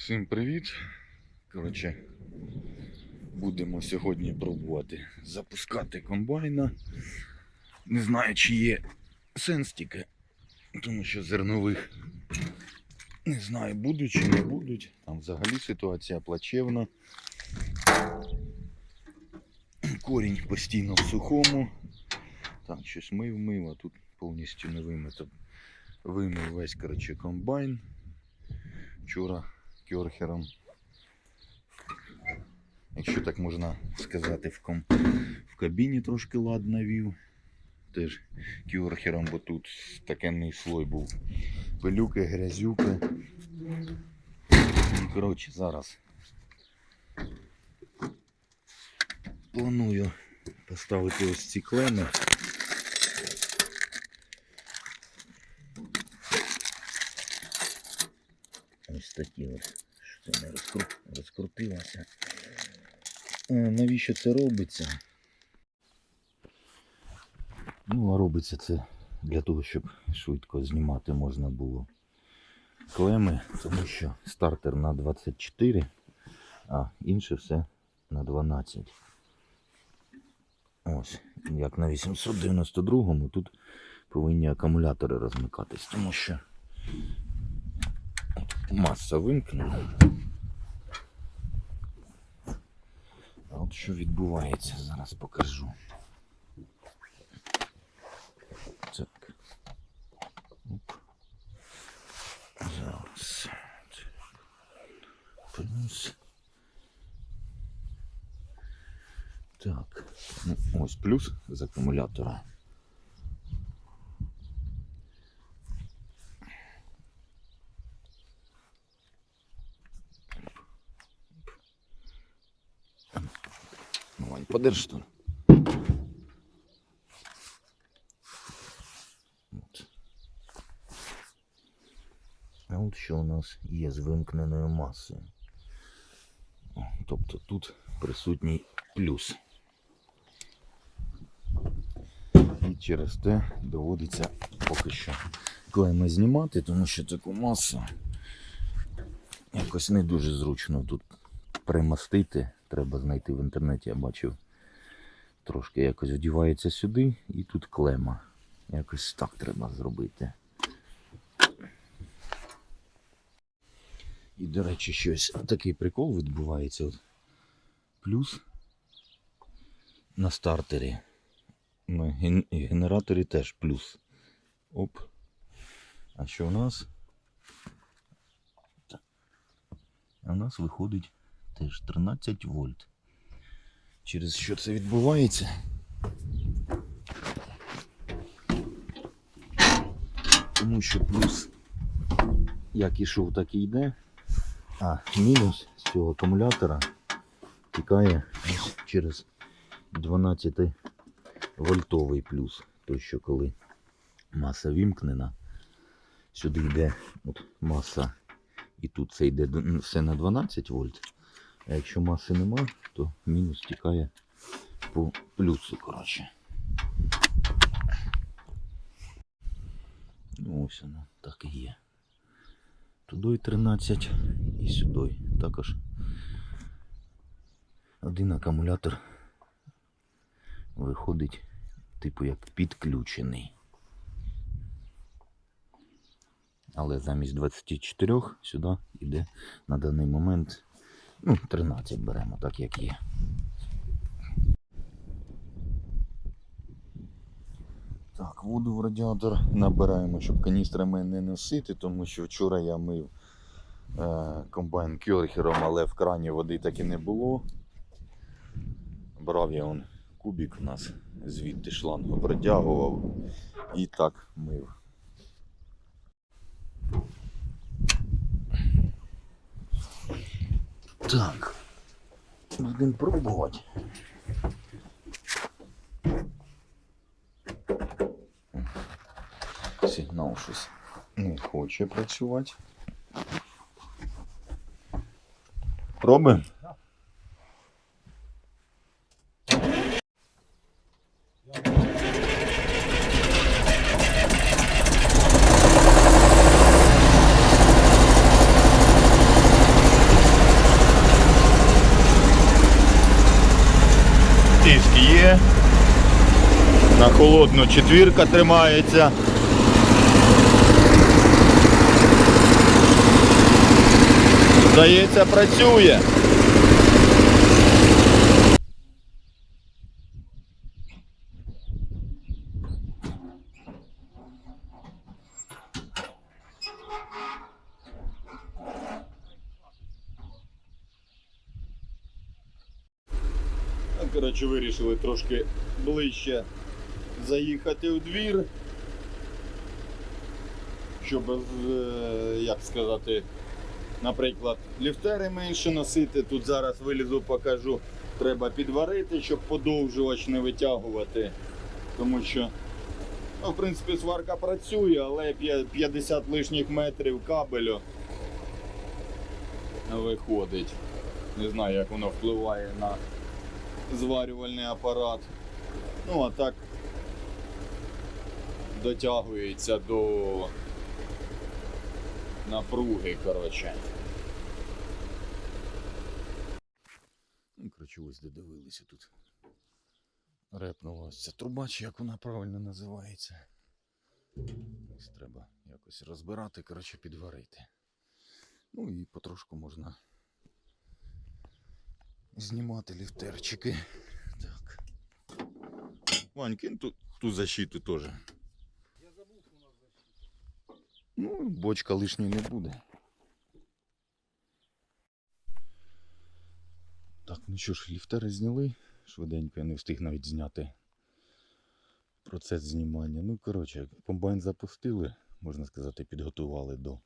Всім привіт. Коротше, будемо сьогодні пробувати запускати комбайна. Не знаю, чи є сенс тільки, тому що зернових не знаю, будуть чи не будуть. Там взагалі ситуація плачевна. Корінь постійно в сухому. Так, щось мив, мив, а тут повністю не вимито. Вимив весь коротше, комбайн. Вчора кьорхером. Якщо так можна сказати, в, ком... в кабіні трошки лад навів. Теж кьорхером, бо тут такенний слой був. Пилюки, грязюки. Ну, коротше, зараз планую поставити ось ці клеми. Ось такі ось. Це не розкру... розкрутилося. Е, Навіщо це робиться? Ну, а робиться це для того, щоб швидко знімати можна було клеми, тому що стартер на 24, а інше все на 12. Ось, як на 892-му, тут повинні акумулятори розмикатись, тому що маса вимкнена. А от що відбувається, зараз покажу. Так. Оп. Зараз. Плюс. Так. Ну, ось плюс з акумулятора. Ну, подержи тут. А от що у нас є з вимкненою масою. Тобто тут присутній плюс. І через те доводиться поки що клейми знімати, тому що таку масу якось не дуже зручно тут примастити. Треба знайти в інтернеті, я бачив. Трошки якось вдівається сюди і тут клема. Якось так треба зробити. І, до речі, щось такий прикол відбувається. От. Плюс на стартері. На ген- генераторі теж плюс. Оп. А що у нас? А у нас виходить теж 13 вольт. Через що це відбувається? Тому що плюс як ішов, так і йде. А мінус з цього акумулятора тікає через 12 вольтовий плюс. Той, що коли маса вімкнена, сюди йде от маса, і тут це йде все на 12 вольт. А якщо маси нема, то мінус тікає по плюсу, коротше. Ну, ось воно так і є. Туди 13 і сюди. Також один акумулятор виходить, типу як підключений. Але замість 24 сюди йде на даний момент ну, 13 беремо, так як є. Так, воду в радіатор набираємо, щоб каністрами не носити, тому що вчора я мив е, комбайн кьорхером, але в крані води так і не було. Брав я он кубик у нас, звідти шлангу протягував і так мив. Так, будемо пробувати. Сигнал щось не хоче працювати. Робимо? Тиск є. На холодну четвірка тримається. Здається, працює. Коротше, вирішили трошки ближче заїхати у двір. Щоб, е, як сказати, наприклад, ліфтери менше носити. Тут зараз вилізу, покажу. Треба підварити, щоб подовжувач не витягувати. Тому що, ну, в принципі, сварка працює, але 50 лишніх метрів кабелю виходить. Не знаю, як воно впливає на зварювальний апарат. Ну, а так дотягується до напруги, коротше. Ну, коротше, ось де дивилися тут. Репнула ось ця труба, чи як вона правильно називається. Ось треба якось розбирати, коротше, підварити. Ну і потрошку можна знімати ліфтерчики. Так. Вань, кинь ту, ту защиту теж. Я забув, що у нас защита. Ну, бочка лишньої не буде. Так, ну що ж, ліфтери зняли. Швиденько я не встиг навіть зняти процес знімання. Ну, коротше, комбайн запустили, можна сказати, підготували до,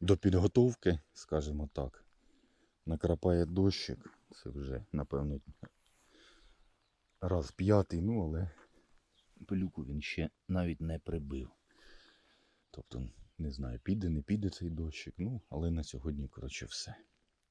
до підготовки, скажімо так. Накрапає дощик. Це вже, напевно, раз п'ятий, ну але пилюку він ще навіть не прибив. Тобто, не знаю, піде, не піде цей дощик. Ну, але на сьогодні, коротше, все.